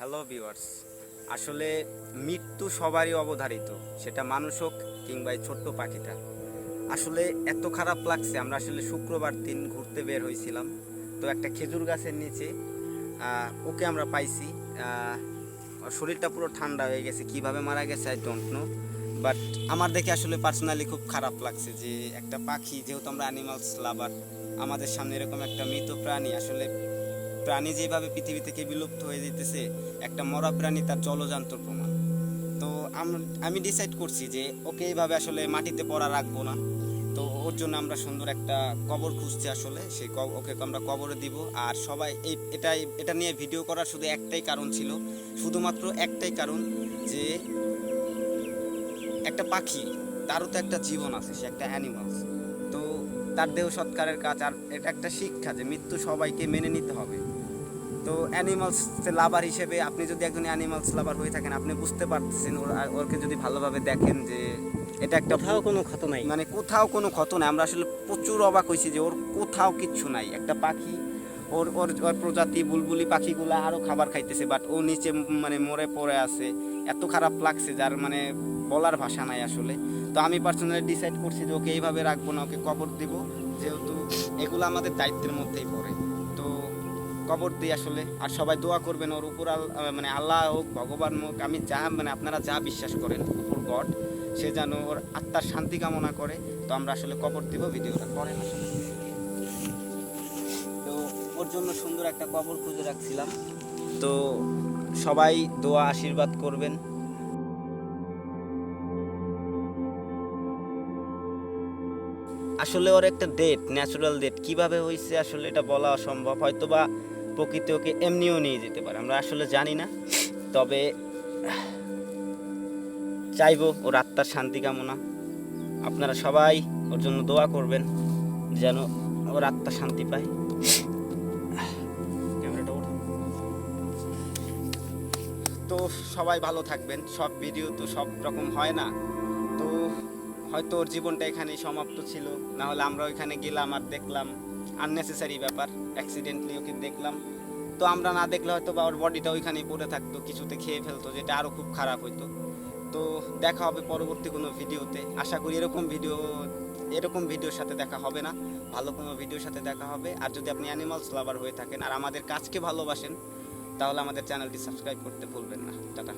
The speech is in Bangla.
হ্যালো ভিউয়ার্স আসলে মৃত্যু সবারই অবধারিত। সেটা মানুষ হোক কিংবা এই ছোট্ট পাখিটা। আসলে এত খারাপ লাগছে। আমরা আসলে শুক্রবার দিন ঘুরতে বের হয়েছিলাম। তো একটা খেজুর গাছের নিচে ওকে আমরা পাইছি। শরীরটা পুরো ঠান্ডা হয়ে গেছে। কীভাবে মারা গেছে আই ডোন্ট নো বাট আমার দেখে আসলে পার্সোনালি খুব খারাপ লাগছে যে একটা পাখি, যেহেতু আমরা অ্যানিমালস লাভার আমাদের সামনে এরকম একটা মৃত প্রাণী আসলে প্রাণী যেভাবে পৃথিবী থেকে বিলুপ্ত হয়ে যেতেছে, একটা মরা প্রাণী তার জলযান্ত প্রমাণ। তো আমি ডিসাইড করছি যে, ওকে এইভাবে আসলে মাটিতে পড়া রাখব না। তো ওর জন্য আমরা সুন্দর একটা কবর খুঁজছি আসলে, সেই ওকে আমরা কবরে দিব। আর সবাই এই, এটাই, এটা নিয়ে ভিডিও করার শুধু একটাই কারণ ছিল, শুধুমাত্র একটাই কারণ যে, একটা পাখি, তারও তো একটা জীবন আছে, সে একটা অ্যানিমালস তো তার দেহ সৎকারের কাজ, আর এটা একটা শিক্ষা যে, মৃত্যু সবাইকে মেনে নিতে হবে। তো অ্যানিমালস লাভার হিসেবে আপনি যদি একজন অ্যানিমালস লাভার হয়ে থাকেন আপনি বুঝতে পারতেছেন ওর ওরকে যদি ভালোভাবে দেখেন যে এটা একটা কোথাও কোনো ক্ষত নাই। মানে কোথাও কোনো ক্ষত নাই। আমরা আসলে প্রচুর অবাক হয়েছি যে ওর কোথাও কিচ্ছু নাই। একটা পাখি ওর ওর ওর প্রজাতি বুলবুলি পাখিগুলো আরও খাবার খাইতেছে বাট ও নিচে মানে মরে পড়ে আছে। এত খারাপ লাগছে যার মানে বলার ভাষা নাই আসলে। তো আমি পার্সোনালি ডিসাইড করছি যে ওকে এইভাবে রাখব না ওকে কবর দিব যেহেতু এগুলো আমাদের দায়িত্বের মধ্যেই পড়ে। কবর দিই আসলে। আর সবাই দোয়া করবেন ওর উপর মানে আল্লাহ হোক, ভগবান হোক, আমি যা মানে আপনারা যা বিশ্বাস করেন উপর গড, সে যেন ওর আত্মার শান্তি কামনা করে, তো আমরা আসলে কবর দিব, ভিডিওটা করেন আসলে তো ওর জন্য সুন্দর একটা কবর খুঁজে রাখছিলাম। তো সবাই দোয়া, আশীর্বাদ করবেন। আসলে ওর একটা ডেট ন্যাচুরাল ডেট কীভাবে হয়েছে আসলে এটা বলা অসম্ভব। হয়তো বা প্রকৃতি ওকে এমনিও নিয়ে যেতে পারে, আমরা আসলে জানি না। তবে চাইব ওর আত্মার শান্তি কামনা। আপনারা সবাই ওর জন্য দোয়া করবেন যেন ওর আত্মা শান্তি পায়। তো সবাই ভালো থাকবেন, সব ভিডিও তো সব রকম হয় না। তো হয়তো ওর জীবনটা এখানেই সমাপ্ত ছিল না হলে আমরা ওইখানে গেলাম আর দেখলাম। আননেসেসারি ব্যাপার অ্যাক্সিডেন্টলি ওকে দেখলাম। তো আমরা না দেখলে হয়তো বা ওর বডিটা ওইখানেই পড়ে থাকতো, কিছুতে খেয়ে ফেলতো, যেটা আরও খুব খারাপ হতো তো দেখা হবে পরবর্তী কোনো ভিডিওতে। আশা করি এরকম ভিডিও, এরকম ভিডিওর সাথে দেখা হবে না। ভালো কোনো ভিডিওর সাথে দেখা হবে। আর যদি আপনি অ্যানিমালস লাভার হয়ে থাকেন আর আমাদের কাজকে ভালোবাসেন, তাহলে আমাদের চ্যানেলটি সাবস্ক্রাইব করতে ভুলবেন না। টাটা।